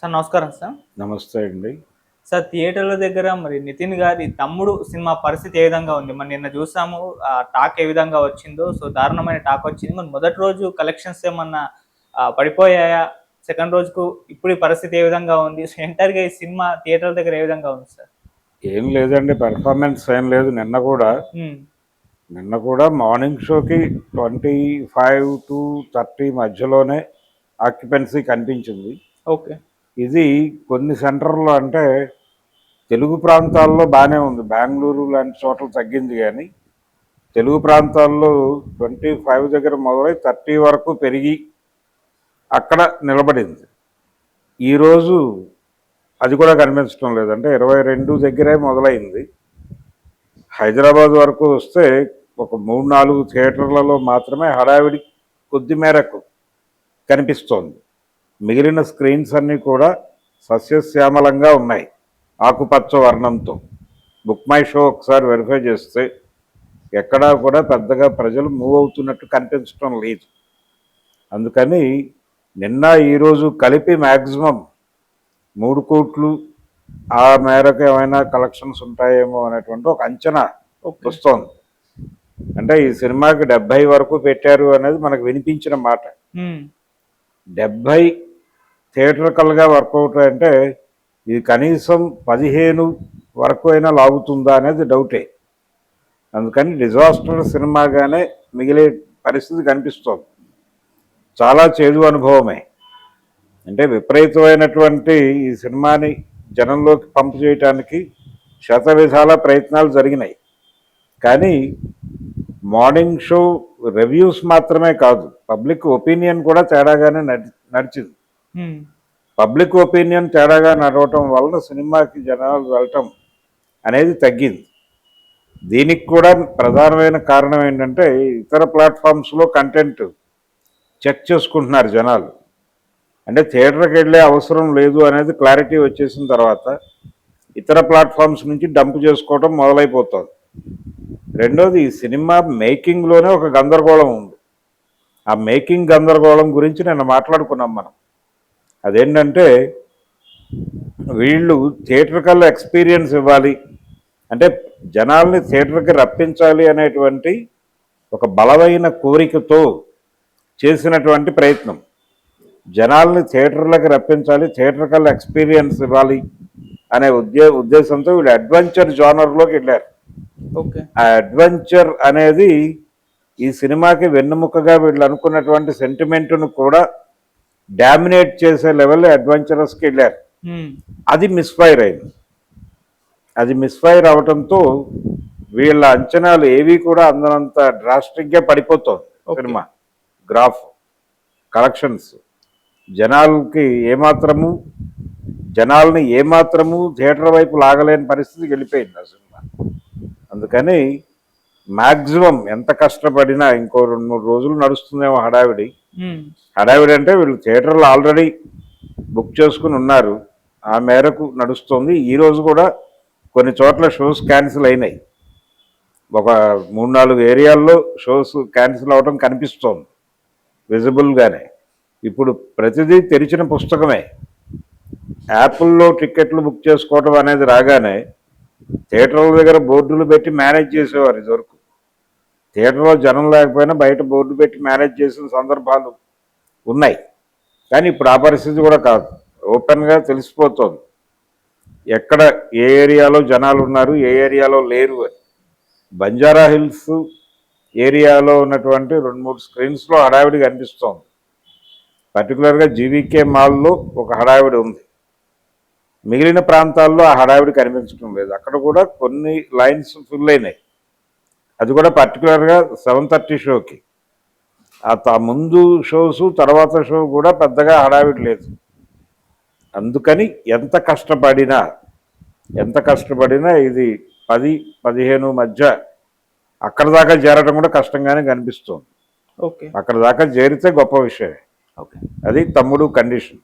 Sir నమస్కారం sir. నమస్తే అండి. సార్ థియేటర్ల దగ్గర మరి నితిన్ గారి తమ్ముడు సినిమా పరిస్థితి ఏ విధంగా ఉంది? మరి నిన్న చూసాము ఆ టాక్ ఏ విధంగా వచ్చిందో సో దారుణమైన టాక్ వచ్చింది. మరి మొదటి రోజు కలెక్షన్స్ ఏమన్నా పడిపోయాయా? సెకండ్ రోజుకు ఇప్పుడు ఈ పరిస్థితి ఏ విధంగా ఉంది? సో ఎంటర్గా ఈ సినిమా థియేటర్ల దగ్గర ఏ విధంగా ఉంది సార్? ఏం లేదండి పెర్ఫార్మెన్స్ ఏం లేదు. నిన్న కూడా నిన్న కూడా మార్నింగ్ షోకి ట్వంటీ ఫైవ్ టు థర్టీ మధ్యలోనే ఆక్యుపెన్సీ కనిపించింది. ఓకే. ఇది కొన్ని సెంటర్లో అంటే తెలుగు ప్రాంతాల్లో బాగానే ఉంది. బెంగళూరు లాంటి చోట్ల తగ్గింది కానీ తెలుగు ప్రాంతాల్లో ట్వంటీ ఫైవ్ దగ్గర మొదలై థర్టీ వరకు పెరిగి అక్కడ నిలబడింది. ఈరోజు అది కూడా కనిపించడం లేదంటే ఇరవై రెండు దగ్గరే మొదలైంది. హైదరాబాద్ వరకు వస్తే ఒక మూడు నాలుగు థియేటర్లలో మాత్రమే హడావిడి కొద్ది మేరకు కనిపిస్తోంది. మిగిలిన స్క్రీన్స్ అన్నీ కూడా సస్యశ్యామలంగా ఉన్నాయి. ఆకుపచ్చ వర్ణంతో. బుక్ మై షో ఒకసారి వెరిఫై చేస్తే ఎక్కడా కూడా పెద్దగా ప్రజలు మూవ్ అవుతున్నట్టు కనిపించడం లేదు. అందుకని నిన్న ఈరోజు కలిపి మ్యాక్సిమం మూడు కోట్లు ఆ మేరకు ఏమైనా కలెక్షన్స్ ఉంటాయేమో అనేటువంటి ఒక అంచనా వస్తోంది. అంటే ఈ సినిమాకి డెబ్బై వరకు పెట్టారు అనేది మనకు వినిపించిన మాట. డెబ్భై థియేటర్కల్గా వర్కౌట్ అంటే ఇది కనీసం పదిహేను వరకు అయినా లాగుతుందా అనేది డౌటే. అందుకని డిజాస్టర్ సినిమాగానే మిగిలే పరిస్థితి కనిపిస్తోంది. చాలా చేదు అనుభవమే. అంటే విపరీతమైనటువంటి ఈ సినిమాని జనంలోకి పంపు చేయటానికి శత విధాల ప్రయత్నాలు జరిగినాయి. కానీ మార్నింగ్ షో రివ్యూస్ మాత్రమే కాదు పబ్లిక్ ఒపీనియన్ కూడా తేడాగానే నడి నడిచింది. Hmm. పబ్లిక్ ఒపీనియన్ తేడాగా నడవటం వలన సినిమాకి జనాలు వెళ్ళటం అనేది తగ్గింది. దీనికి కూడా ప్రధానమైన కారణం ఏంటంటే ఇతర ప్లాట్ఫామ్స్లో కంటెంట్ చెక్ చేసుకుంటున్నారు జనాలు. అంటే థియేటర్కి వెళ్ళే అవసరం లేదు అనేది క్లారిటీ వచ్చేసిన తర్వాత ఇతర ప్లాట్ఫామ్స్ నుంచి డంప్ చేసుకోవడం మొదలైపోతుంది. రెండోది ఈ సినిమా మేకింగ్లోనే ఒక గందరగోళం ఉంది. ఆ మేకింగ్ గందరగోళం గురించి నేను మాట్లాడుకున్నాం మనం. అదేంటంటే వీళ్ళు థియేటర్కల్ ఎక్స్పీరియన్స్ ఇవ్వాలి. అంటే జనాల్ని థియేటర్కి రప్పించాలి అనేటువంటి ఒక బలమైన కోరికతో చేసినటువంటి ప్రయత్నం. జనాల్ని థియేటర్లకు రప్పించాలి థియేటర్కల్ ఎక్స్పీరియన్స్ ఇవ్వాలి అనే ఉద్దే ఉద్దేశంతో వీళ్ళు అడ్వెంచర్ జానర్లోకి వెళ్ళారు. ఓకే. ఆ అడ్వెంచర్ అనేది ఈ సినిమాకి వెన్నెముకగా వీళ్ళు అనుకున్నటువంటి సెంటిమెంట్ను కూడా డామినేట్ చేసే లెవెల్ అడ్వెంచరస్కి వెళ్ళారు. ఉమ్, అది మిస్ఫైర్ అయింది. అది మిస్ఫైర్ అవటంతో వీళ్ళ అంచనాలు ఏవి కూడా అందనంత డ్రాస్టిక్గా పడిపోతుంది. సినిమా. గ్రాఫ్ కలెక్షన్స్ జనాలకి ఏమాత్రము జనాల్ని ఏమాత్రము థియేటర్ వైపు లాగలేని పరిస్థితికి వెళ్ళిపోయింది ఆ సినిమా. అందుకని మ్యాక్సిమం ఎంత కష్టపడినా ఇంకో రెండు మూడు రోజులు నడుస్తుందేమో హడావిడి. హడావిడి అంటే వీళ్ళు థియేటర్లు ఆల్రెడీ బుక్ చేసుకుని ఉన్నారు. ఆ మేరకు నడుస్తుంది. ఈ రోజు కూడా కొన్ని చోట్ల షోస్ క్యాన్సిల్ అయినాయి. ఒక మూడు నాలుగు ఏరియాల్లో షోస్ క్యాన్సిల్ అవడం కనిపిస్తోంది. విజిబుల్గానే. ఇప్పుడు ప్రతిదీ తెరిచిన పుస్తకమే. యాప్ల్లో టికెట్లు బుక్ చేసుకోవడం అనేది రాగానే థియేటర్ల దగ్గర బోర్డులు పెట్టి మేనేజ్ చేసేవారు ఇదివరకు. థియేటర్లో జనం లేకపోయినా బయట బోర్డు పెట్టి మేనేజ్ చేసిన సందర్భాలు ఉన్నాయి. కానీ ఇప్పుడు ఆ పరిస్థితి కూడా కాదు. ఓపెన్గా తెలిసిపోతుంది. ఎక్కడ ఏ ఏరియాలో జనాలు ఉన్నారు ఏ ఏరియాలో లేరు అని. బంజారా హిల్స్ ఏరియాలో ఉన్నటువంటి రెండు మూడు స్క్రీన్స్లో హడావిడి కనిపిస్తోంది. పర్టికులర్గా జీవీకే మాల్లో ఒక హడావిడి ఉంది. మిగిలిన ప్రాంతాల్లో ఆ హడావిడి కనిపించడం లేదు. అక్కడ కూడా కొన్ని లైన్స్ ఫుల్ అయినాయి. అది కూడా పర్టికులర్గా సెవెన్ థర్టీ షోకి ఆ త- ముందు షోస్ తర్వాత షో కూడా పెద్దగా హడావిడి లేదు. అందుకని ఎంత కష్టపడినా ఎంత కష్టపడినా ఇది పది పదిహేను మధ్య అక్కడ దాకా చేరడం కూడా కష్టంగానే కనిపిస్తుంది. ఓకే. అక్కడ దాకా చేరితే గొప్ప విషయమే. ఓకే. అది తమ్ముడు కండిషన్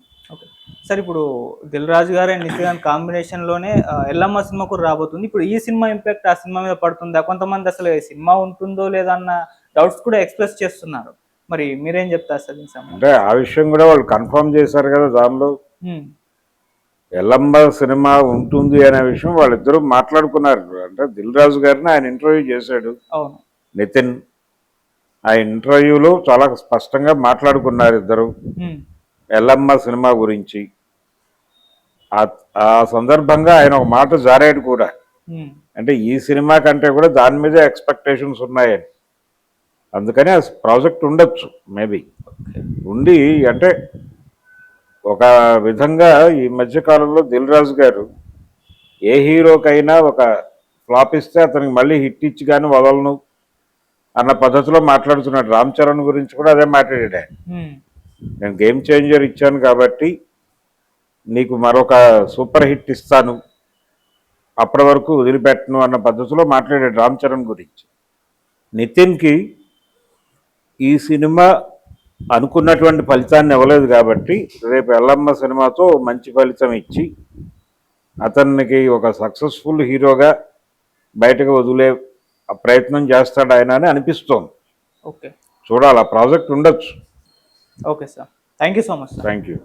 సార్ ఇప్పుడు దిల్ రాజు గారు అండ్ నిత్యగాన్ కాంబినేషన్లోనే ఎల్లమ్మ సినిమా కూడా రాబోతుంది. ఇప్పుడు ఈ సినిమా ఇంపాక్ట్ ఆ సినిమా మీద పడుతుందా? కొంతమంది అసలు సినిమా ఉంటుందో లేదా అన్న డౌట్స్ కూడా ఎక్స్ప్రెస్ చేస్తున్నారు. మరి మీరేం చెప్తారు సార్ అంటే ఆ విషయం కూడా వాళ్ళు కన్ఫర్మ్ చేశారు కదా దానిలో. ఎల్లమ్మ సినిమా ఉంటుంది అనే విషయం వాళ్ళిద్దరూ మాట్లాడుకున్నారు. అంటే దిల్ రాజు గారిని ఆయన ఇంటర్వ్యూ చేశాడు. అవును. నితిన్. ఆ ఇంటర్వ్యూలో చాలా స్పష్టంగా మాట్లాడుకున్నారు ఇద్దరు. ఎల్లమ్మ సినిమా గురించి. ఆ- సందర్భంగా ఆయన ఒక మాట జారాడు కూడా. అంటే ఈ సినిమా కంటే కూడా దాని మీదే ఎక్స్పెక్టేషన్స్ ఉన్నాయని. అందుకని ఆ ప్రాజెక్ట్ ఉండొచ్చు మేబీ. ఉండి అంటే ఒక విధంగా ఈ మధ్య కాలంలో దిల్ రాజు గారు ఏ హీరోకైనా ఒక ఫ్లాప్ ఇస్తే అతనికి మళ్ళీ హిట్ ఇచ్చి కానీ వదలను అన్న పద్ధతిలో మాట్లాడుతున్నాడు. రామ్ చరణ్ గురించి కూడా అదే మాట్లాడాడు నేను గేమ్ చేంజర్ ఇచ్చాను కాబట్టి నీకు మరొక సూపర్ హిట్ ఇస్తాను. అప్పటి వరకు వదిలిపెట్టను అన్న పద్ధతిలో మాట్లాడాడు రామ్ చరణ్ గురించి. నితిన్కి ఈ సినిమా అనుకున్నటువంటి ఫలితాన్ని ఇవ్వలేదు కాబట్టి రేపు ఎల్లమ్మ సినిమాతో మంచి ఫలితం ఇచ్చి అతనికి ఒక సక్సెస్ఫుల్ హీరోగా బయటకు వదిలే ఆ ప్రయత్నం చేస్తాడు ఆయన అని అనిపిస్తోంది. ఓకే. చూడాలి ఆ ప్రాజెక్ట్ ఉండొచ్చు. Okay sir thank you so much sir thank you